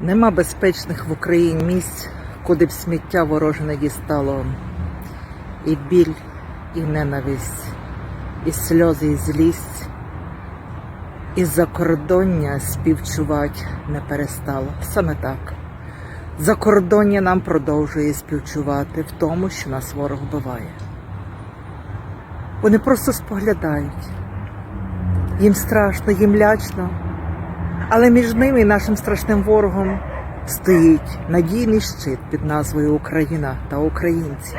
Нема безпечних в Україні місць, куди б сміття вороже не дістало. І біль, і ненависть, і сльози, і злість, і закордоння співчувати не перестало. Саме так. Закордоння нам продовжує співчувати в тому, що нас ворог вбиває. Вони просто споглядають. Їм страшно, їм лячно. Але між ними і нашим страшним ворогом стоїть надійний щит під назвою Україна та українці.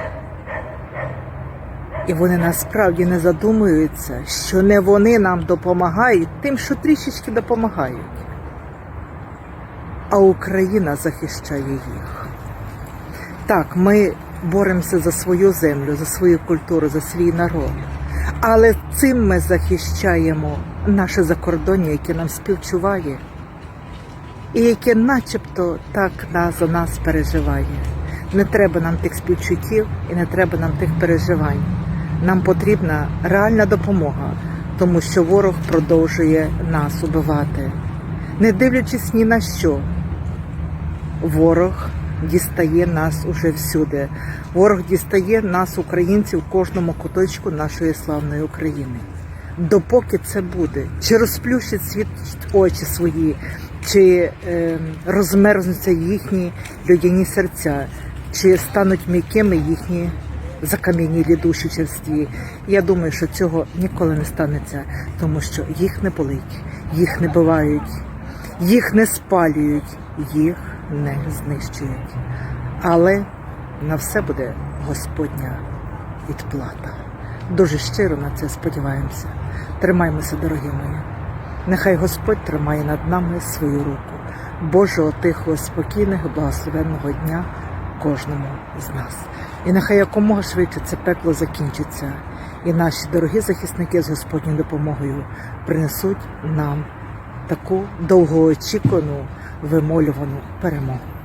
І вони насправді не задумуються, що не вони нам допомагають тим, що трішечки допомагають, а Україна захищає їх. Так, ми боремося за свою землю, за свою культуру, за свій народ. Але цим ми захищаємо наше закордоння, яке нам співчуває, і яке начебто так на- за нас переживає. Не треба нам тих співчуттів і не треба нам тих переживань. Нам потрібна реальна допомога, тому що ворог продовжує нас убивати. Не дивлячись ні на що, ворог дістає нас уже всюди. Ворог дістає нас, українців, в кожному куточку нашої славної України. Допоки це буде, чи розплющить світ очі свої, чи е, розмерзнуться їхні людяні серця, чи стануть м'якими їхні закам'янілі душі черстві. Я думаю, що цього ніколи не станеться, тому що їх не болить, їх не бивають, їх не спалюють, їх не знищують. Але на все буде Господня відплата. Дуже щиро на це сподіваємося. Тримаймося, дорогі мої. Нехай Господь тримає над нами свою руку. Божого тихого, спокійного, благословенного дня кожному з нас. І нехай якомога швидше це пекло закінчиться, і наші дорогі захисники з Господньою допомогою принесуть нам таку довгоочікувану, вимолювану перемогу.